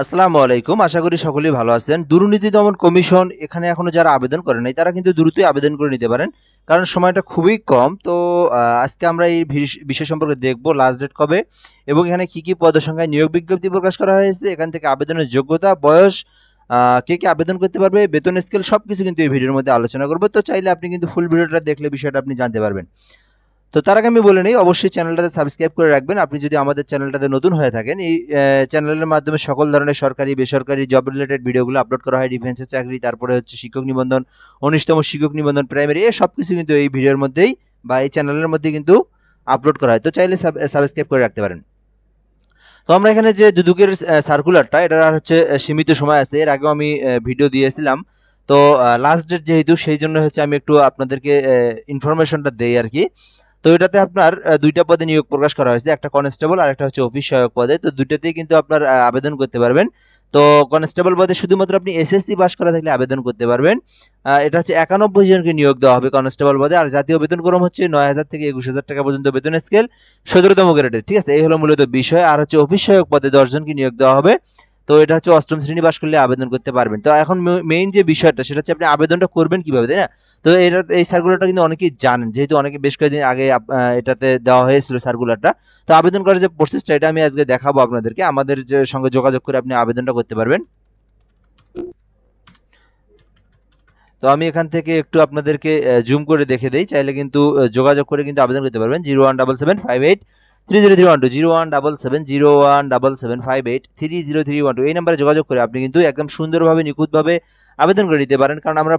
আসসালামু আলাইকুম। আশা করি সকলেই ভালো আছেন। দুর্নীতি দমন কমিশন এখানে এখনও যারা আবেদন করে নাই, তারা কিন্তু দ্রুতই আবেদন করে নিতে পারেন। কারণ সময়টা খুবই কম। তো আজকে আমরা এই বিষয় সম্পর্কে দেখব লাস্ট ডেট কবে এবং এখানে কি কি পদের সংখ্যায় নিয়োগ বিজ্ঞপ্তি প্রকাশ করা হয়েছে, এখান থেকে আবেদনের যোগ্যতা, বয়স কে কে আবেদন করতে পারবে, বেতন স্কেল সবকিছু কিন্তু এই ভিডিওর মধ্যে আলোচনা করব। তো চাইলে আপনি কিন্তু ফুল ভিডিওটা দেখলে বিষয়টা আপনি জানতে পারবেন। তো তার আগে আমি বলে নিই, অবশ্যই চ্যানেলটাতে সাবস্ক্রাইব করে রাখবেন। আপনি যদি আমাদের চ্যানেলটাতে নতুন হয়ে থাকেন, এই চ্যানেলের মাধ্যমে সকল ধরনের সরকারি, বেসরকারি জব রিলেটেড ভিডিওগুলো আপলোড করা হয় ডিফেন্সের চাকরি, তারপরে হচ্ছে শিক্ষক নিবন্ধন উনিশতম শিক্ষক নিবন্ধন প্রাইমারি এই সব কিছু কিন্তু এই ভিডিওর মধ্যেই বা এই চ্যানেলের মধ্যে কিন্তু আপলোড করা হয়। তো চাইলে সাবস্ক্রাইব করে রাখতে পারেন। তো আমরা এখানে যে দুদুকের সার্কুলারটা এটার আর হচ্ছে সীমিত সময় আছে। এর আগেও আমি ভিডিও দিয়েছিলাম। তো লাস্ট ডেট যেহেতু, সেই জন্য হচ্ছে আমি একটু আপনাদেরকে ইনফরমেশনটা দেই আর কি। তো এটাতে আপনার দুইটা পদে নিয়োগ প্রকাশ করা হয়েছে, একটা কনস্টেবল আর একটা হচ্ছে অফিস সহায়ক পদে। তো দুইটাতেই কিন্তু আপনার আবেদন করতে পারবেন। তো কনস্টেবল পদে শুধুমাত্র আপনি এসএসসি পাস করা থাকলে আবেদন করতে পারবেন। এটা হচ্ছে একানব্বই জনকে নিয়োগ দেওয়া হবে কনস্টেবল পদে। আর জাতীয় বেতন ক্রম হচ্ছে নয় হাজার থেকে একুশ হাজার টাকা পর্যন্ত বেতন স্কেল সতেরোতম গ্রেডের ঠিক আছে? এই হলো মূলত বিষয়। আর হচ্ছে অফিস সহায়ক পদে দশজনকে নিয়োগ দেওয়া হবে। তো এটা হচ্ছে অষ্টম শ্রেণি পাস করলে আবেদন করতে পারবেন। তো এখন মেইন যে বিষয়টা, সেটা হচ্ছে আপনি আবেদনটা করবেন কীভাবে, তাই না? তো এটা, এই সার্কুলারটা কিন্তু অনেকেই জানেন, যেহেতু অনেকে বেশ কয়েকদিন আগে এটাতে দেওয়া হয়েছিল সার্কুলারটা তো আবেদন করার যে প্রসেসটা এটা আমি আজকে দেখাবো আপনাদেরকে। আমাদের যে সঙ্গে যোগাযোগ করে আপনি আবেদনটা করতে পারবেন। তো আমি এখান থেকে একটু আপনাদেরকে জুম করে দেখে দেই। চাইলে কিন্তু যোগাযোগ করে কিন্তু আবেদন করতে পারবেন। Zero one double seven five eight three zero three one two, zero one double seven zero one double seven five eight three zero three one two. এই নাম্বারে যোগাযোগ করে আপনি কিন্তু একদম সুন্দরভাবে, নিখুঁতভাবে আবেদন করে দিতে পারেন। কারণ আমরা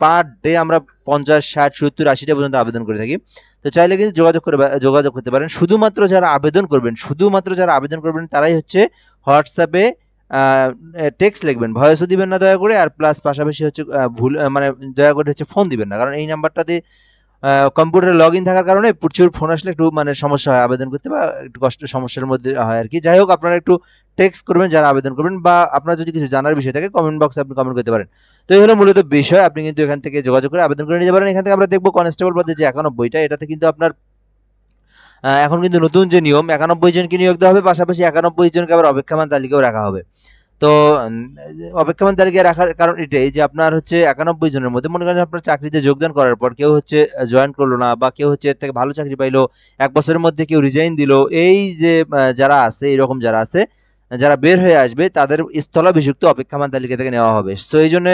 পার ডে আমরা পঞ্চাশ, ষাট, সত্তর, আশিটা পর্যন্ত আবেদন করে থাকি। তো চাইলে কিন্তু যোগাযোগ করে যোগাযোগ করতে পারেন। শুধুমাত্র যারা আবেদন করবেন, শুধুমাত্র যারা আবেদন করবেন, তারাই হচ্ছে হোয়াটসঅ্যাপে টেক্সট লিখবেন। ভয়েসও দিবেন না দয়া করে, আর প্লাস পাশাপাশি হচ্ছে ভুল মানে দয়া করে হচ্ছে ফোন দিবেন না। কারণ এই নাম্বারটাতে কম্পিউটারে লগ ইন থাকার কারণে প্রচুর ফোন আসলে একটু মানে সমস্যা হয়, আবেদন করতে বা একটু কষ্ট, সমস্যার মধ্যে হয় আর কি যাই হোক, আপনারা একটু টেক্সট করবেন, যারা আবেদন করবেন বা আপনার যদি কিছু জানার বিষয় থাকে কমেন্ট বক্সে আপনি কমেন্ট করতে পারেন। তো এই হলো মূলত বিষয়, আপনি কিন্তু এখান থেকে যোগাযোগ করে আবেদন করে নিতে পারেন। এখান থেকে আমরা দেখব কনস্টেবল পদে যে একানব্বইটা, এটাতে কিন্তু আপনার এখন কিন্তু নতুন যে নিয়ম, একানব্বই জনকে নিয়োগ দেওয়া হবে, পাশাপাশি একানব্বই জনকে আবার অপেক্ষমান তালিকাও রাখা হবে। তো অপেক্ষমান তালিকায় রাখার কারণ এটাই যে আপনার হচ্ছে একানব্বই জনের মধ্যে, মনে করেন আপনার চাকরিতে যোগদান করার পর কেউ হচ্ছে জয়েন করল না বা কেউ হচ্ছে এর থেকে ভালো চাকরি পাইলো, এক বছরের মধ্যে কেউ রিজাইন দিল, এই যে যারা আছে এরকম যারা আছে, যারা বের হয়ে আসবে, তাদের স্থলাভিষিক্ত অপেক্ষমান তালিকা থেকে নেওয়া হবে। সো, এই জন্য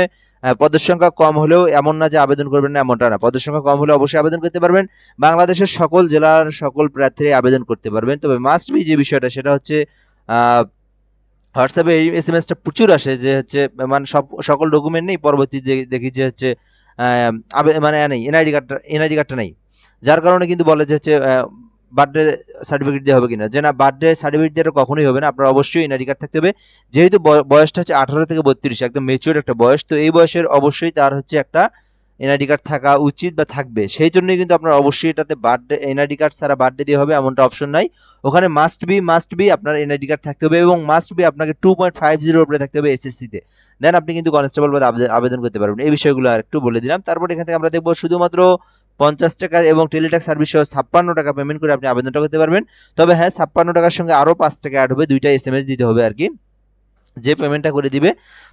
পদের সংখ্যা কম হলেও এমন না যে আবেদন করবেন না, এমনটা না। পদের সংখ্যা কম হলে অবশ্যই আবেদন করতে পারবেন। বাংলাদেশের সকল জেলার সকল প্রার্থী আবেদন করতে পারবেন। তবে মাস্ট বি যে বিষয়টা, সেটা হচ্ছে হোয়াটসঅ্যাপে এই এস এম এসটা প্রচুর আসে যে হচ্ছে মানে সব, সকল ডকুমেন্ট নেই পরবর্তীতে দেখি যে হচ্ছে মানে নেই এনআইডি কার্ডটা এনআইডি কার্ডটা নেই। যার কারণে কিন্তু বলে যে হচ্ছে বার্থডে সার্টিফিকেট দেওয়া হবে কিনা। যে না বার্থডে সার্টিফিকেট দিয়ে কখনোই হবে না, আপনার অবশ্যই এনআইডি কার্ড থাকতে হবে। যেহেতু বয়- বয়সটা হচ্ছে আঠারো থেকে বত্রিশ, একদম মেচিওর একটা বয়স, তো এই বয়সের অবশ্যই তার হচ্ছে একটা এনআইডি কার্ড থাকা উচিত বা থাকবে। সেই জন্যই কিন্তু আপনার অবশ্যই এটাতে বার্থডে এনআইডি কার্ড ছাড়া বার্থডে দিয়ে হবে এমনটা অপশন নাই। ওখানে মাস্ট বি মাস্ট বি আপনার এনআইডি কার্ড থাকতে হবে এবং মাস্ট বি আপনাকে টু পয়েন্ট ফাইভ জিরোর উপরে থাকতে হবে এসএসসিতে দেন আপনি কিন্তু কনস্টেবল পদে আবেদন- করতে পারবেন। এই বিষয়গুলো আর একটু বলে দিলাম। তারপর এখান থেকে আমরা দেখব শুধুমাত্র পঞ্চাশ টাকা এবং টেলিট্যাক্স সার্ভিস সহ ছাপ্পান্ন টাকা পেমেন্ট করে আপনি আবেদনটা করতে পারবেন। তবে হ্যাঁ ছাপ্পান্ন টাকার সঙ্গে আরও পাঁচ টাকা অ্যাড হবে। দুইটা এস দিতে হবে আর কি। যে পেমেন্টটা করে দিবে,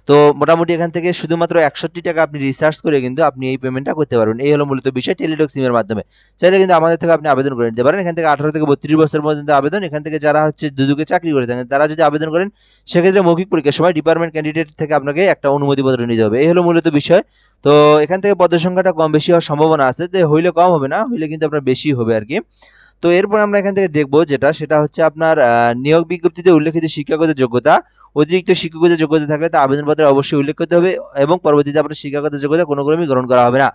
তো মোটামুটি এখান থেকে শুধুমাত্র একষট্টি টাকা আপনি রিসার্চ করে কিন্তু আপনি এই পেমেন্টটা করতে পারবেন। এই হলো মূলত বিষয় টেলিটক সিমের মাধ্যমে। চাইলে কিন্তু আমাদের থেকে আপনি আবেদন করে নিতে পারেন। এখান থেকে আঠারো থেকে বত্রিশ বছর পর্যন্ত আবেদন। এখান থেকে যারা হচ্ছে দুদুকে চাকরি করে থাকেন, তারা যদি আবেদন করেন, সেক্ষেত্রে মৌখিক পরীক্ষার সময় ডিপার্টমেন্ট ক্যান্ডিডেট থেকে আপনাকে একটা অনুমতিপত্র নিতে হবে। এই হলো মূলত বিষয়। তো এখান থেকে পদের সংখ্যাটা কম বেশি হওয়ার সম্ভাবনা আছে। তো হইলে কম হবে না, হইলে কিন্তু আপনার বেশি হবে আর কি তো এরপর আমরা এখান থেকে দেখব যেটা, সেটা হচ্ছে আপনার নিয়োগ বিজ্ঞপ্তিতে উল্লেখিত শিক্ষাগত যোগ্যতা। অতিরিক্ত শিক্ষাগত যোগ্যতা থাকলে তা আবেদনপত্রে অবশ্যই উল্লেখ করতে হবে এবং পরবর্তীতে আপনার শিক্ষাগত যোগ্যতা কোনো ক্রমেই গ্রহণ করা হবে না।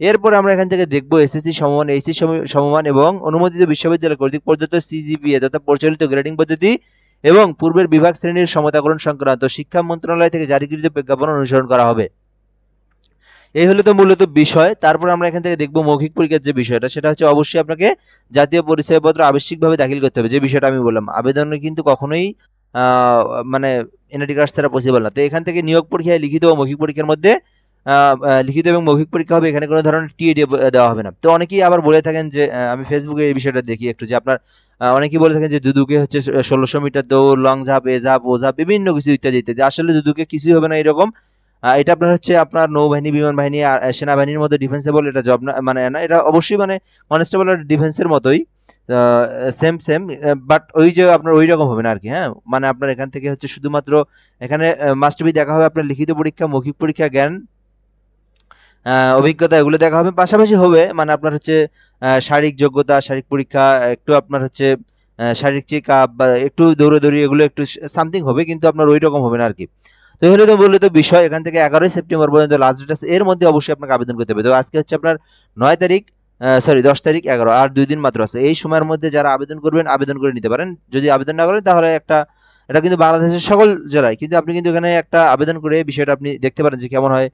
এরপর আমরা এখান থেকে দেখব এসএসসি সমমান এইচএসসি সমমান এবং অনুমোদিত বিশ্ববিদ্যালয় কর্তৃক প্রদত্ত সিজিপিএ তথা প্রচলিত গ্রেডিং পদ্ধতি এবং পূর্বের বিভাগ শ্রেণির সমতাকরণ সংক্রান্ত শিক্ষা মন্ত্রণালয় থেকে জারিকৃত বিজ্ঞাপন অনুসরণ করা হবে। এই হলো তো মূলত বিষয়। তারপর আমরা এখান থেকে দেখব মৌখিক পরীক্ষার যে বিষয়টা, সেটা হচ্ছে অবশ্যই আপনাকে জাতীয় পরিচয়পত্র আবশ্যিকভাবে দাখিল করতে হবে, যে বিষয়টা আমি বললাম। আবেদনে কিন্তু কখনোই মানে এনআইডি কার্ড ছাড়া পসিবল না। তো এখান থেকে নিয়োগ পরীক্ষায় লিখিত ও মৌখিক পরীক্ষার মধ্যে লিখিত এবং মৌখিক পরীক্ষা হবে, এখানে কোনো ধরনের টিএ দেওয়া হবে না। তো অনেকেই আবার বলে থাকেন যে আমি ফেসবুকে এই বিষয়টা দেখি একটু, যে আপনার অনেকেই বলে থাকেন যে দুদুকে হচ্ছে ষোলোশো মিটার দৌড়, লং ঝাঁপ এ ঝাঁপ ও ঝাঁপ বিভিন্ন কিছু ইত্যাদি ইত্যাদি। আসলে দুদুকে কিছুই হবে না এরকম এটা আপনার হচ্ছে আপনার নৌবাহিনী বিমান বাহিনী আর সেনাবাহিনীর মধ্যে ডিফেন্সেবল এটা জব না মানে না, এটা অবশ্যই মানে কনস্টেবল আর ডিফেন্সের মতোই সেম সেম বাট ওই যে আপনার ওই রকম হবে না আর কি হ্যাঁ? মানে আপনার এখান থেকে হচ্ছে শুধুমাত্র এখানে মাস্ট বি দেখা হবে আপনার লিখিত পরীক্ষা, মৌখিক পরীক্ষা, জ্ঞান অভিজ্ঞতা, এগুলো দেখা হবে। পাশাপাশি হবে মানে আপনার হচ্ছে শারীরিক যোগ্যতা, শারীরিক পরীক্ষা, একটু আপনার হচ্ছে শারীরিক চেক আপ বা একটু দৌড়াদৌড়ি, এগুলো একটু সামথিং হবে, কিন্তু আপনার ওই রকম হবে না আর কি তো বললে তো বিষয়, এখান থেকে এগারোই সেপ্টেম্বর পর্যন্ত লাস্ট ডেট আছে। এর মধ্যে অবশ্যই আপনাকে আবেদন করতে হবে। তো আজকে হচ্ছে আপনার নয় তারিখ সরি দশ তারিখ এগারো, আর দুই দিন মাত্র আছে। এই সময়ের মধ্যে যারা আবেদন করবেন, আবেদন করে নিতে পারেন। যদি আবেদন না করেন, তাহলে একটা, এটা কিন্তু বাংলাদেশের সকল জেলায়, কিন্তু আপনি কিন্তু এখানে একটা আবেদন করে বিষয়টা আপনি দেখতে পারেন যে কেমন হয়।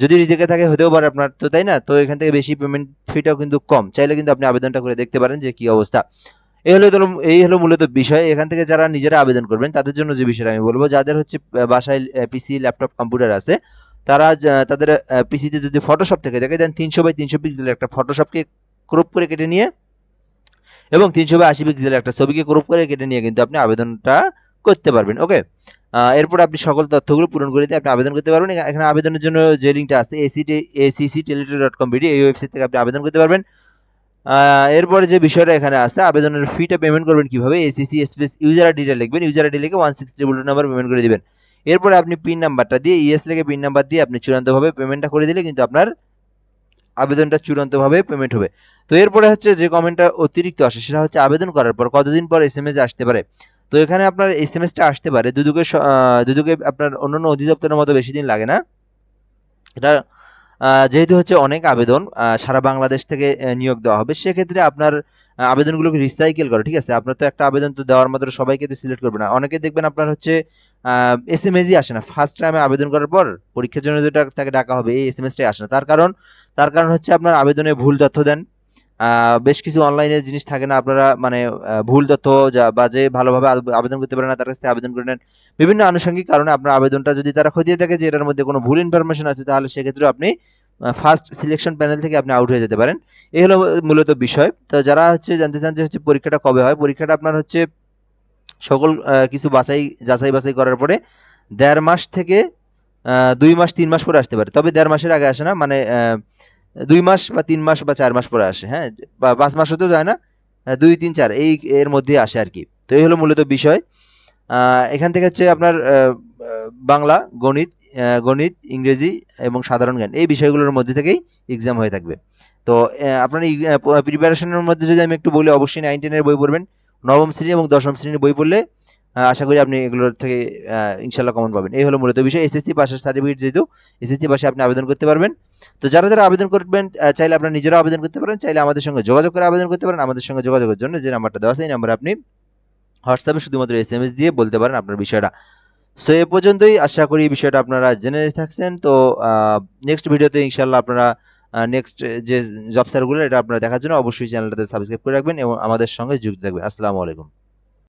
যদি রিজেকে থাকে, হতেও পারে আপনার। তো তাই না? তো এখান থেকে বেশি পেমেন্ট ফিটাও কিন্তু কম। চাইলে কিন্তু আপনি আবেদনটা করে দেখতে পারেন যে কি অবস্থা। এই হলো এই হলো মূলত বিষয়। এখান থেকে যারা নিজেরা আবেদন করবেন, তাদের জন্য যে বিষয়টা আমি বলব, যাদের হচ্ছে বাসায় পিসি ল্যাপটপ কম্পিউটার আছে, তারা তাদের পিসিতে যদি ফটোশপ থেকে দেখে দেন তিনশো বাই তিনশো পিক্সেলের একটা ফটোশপকে ক্রপ করে কেটে নিয়ে, এবং তিনশো বাই আশি পিক্সেলের একটা ছবিকে ক্রপ করে কেটে নিয়ে কিন্তু আপনি আবেদনটা করতে পারবেন ওকে এরপর আপনি সকল তথ্যগুলো পূরণ করে দিয়ে আপনি আবেদন করতে পারবেন। এখানে আবেদনের জন্য যে লিঙ্কটা আছে AC ACC teletalk dot com BD এই ওয়েবসাইট থেকে আপনি আবেদন করতে পারবেন। এরপরে যে বিষয়টা এখানে আছে, আবেদনের ফিটা পেমেন্ট করবেন কীভাবে? এসিসি স্পেস ইউজার আইডিটা লিখবেন ইউজার আইডি লিখে one six triple number payment করে দিবেন। এরপরে আপনি পিন নাম্বারটা দিয়ে ইএস লিখে পিন নাম্বার দিয়ে আপনি চূড়ান্তভাবে পেমেন্টটা করে দিলে কিন্তু আপনার আবেদনটা চূড়ান্তভাবে পেমেন্ট হবে। তো এরপরে হচ্ছে যে কমেন্টটা অতিরিক্ত আসে, সেটা হচ্ছে আবেদন করার পর কতদিন পর এস এম এস আসতে পারে। তো এখানে আপনার এস এম এসটা আসতে পারে, দুদুকে দুদুকে আপনার অন্যান্য অধিদপ্তরের মতো বেশি দিন লাগে না। এটা যেহেতু হচ্ছে অনেক আবেদন সারা বাংলাদেশ থেকে নিয়োগ দেওয়া হবে, সেক্ষেত্রে আপনার আবেদনগুলোকে রিসাইকেল করে, ঠিক আছে? আপনার তো একটা আবেদন তো দেওয়ার মাত্র সবাইকে তো সিলেক্ট করবে না। অনেকে দেখবেন আপনার হচ্ছে এস এম এসই আসে না। ফার্স্ট টাইমে আবেদন করার পর পরীক্ষার জন্য যেটা তাকে ডাকা হবে, এই এস এম এসটাই আসে না। তার কারণ তার কারণ হচ্ছে আপনার আবেদনে ভুল তথ্য দেন বেশ কিছু অনলাইনে জিনিস থাকে না, আপনারা মানে ভুল তথ্য যা বা যে ভালোভাবে আবে- আবেদন করতে পারে না, তার কাছ থেকে আবেদন করে নেন। বিভিন্ন আনুষঙ্গিক কারণে আপনার আবেদনটা যদি তারা খতিয়ে থাকে যে এটার মধ্যে কোনো ভুল ইনফরমেশন আছে, তাহলে সেক্ষেত্রে আপনি ফার্স্ট সিলেকশন প্যানেল থেকে আপনি আউট হয়ে যেতে পারেন। এই হলো মূলত বিষয়। তো যারা হচ্ছে জানতে চান যে হচ্ছে পরীক্ষাটা কবে হয়, পরীক্ষাটা আপনার হচ্ছে সকল কিছু বাছাই, যাচাই বাছাই করার পরে দেড় মাস থেকে দুই মাস, তিন মাস পরে আসতে পারে। তবে দেড় মাসের আগে আসে না মানে দুই মাস বা তিন মাস বা চার মাস পরে আসে হ্যাঁ? বা পাঁচ মাস হতেও যায় না দুই, তিন, চার, এই এর মধ্যে আসে আর কি। তো এই হলো মূলত বিষয়। এখান থেকে হচ্ছে আপনার বাংলা, গণিত গণিত, ইংরেজি এবং সাধারণ জ্ঞান, এই বিষয়গুলোর মধ্যে থেকেই এক্সাম হয়ে থাকবে। তো আপনার প্রিপারেশনের মধ্যে যদি আমি একটু বলি, অবশ্যই নাইন টেনের বই পড়বেন। নবম শ্রেণি এবং দশম শ্রেণির বই পড়লে আশা করি আপনি এগুলোর থেকে ইনশাল্লাহ কমন পাবেন। এই হলো মূলত বিষয়। এসএসসি পাশের সার্টিফিকেট যেহেতু এসএসসি পাশে আপনি আবেদন করতে পারবেন। তো যারা যারা আবেদন করবেন চাইলে আপনারা নিজেরাও আবেদন করতে পারেন, চাইলে আমাদের সঙ্গে যোগাযোগ করে আবেদন করতে পারেন। আমাদের সঙ্গে যোগাযোগের জন্য যে নাম্বারটা দেওয়া এই নাম্বারে আপনি হোয়াটসঅ্যাপে শুধুমাত্র এস এম এস দিয়ে বলতে পারেন আপনার বিষয়টা। সো এ পর্যন্তই। আশা করি বিষয়টা আপনারা জেনে থাকছেন। তো নেক্সট ভিডিওতে ইনশাল্লাহ আপনারা নেক্সট যে জব স্যারগুলো এটা আপনারা দেখার জন্য অবশ্যই চ্যানেলটাতে সাবস্ক্রাইব করে রাখবেন এবং আমাদের সঙ্গে যুক্ত থাকবেন। আসসালামু আলাইকুম।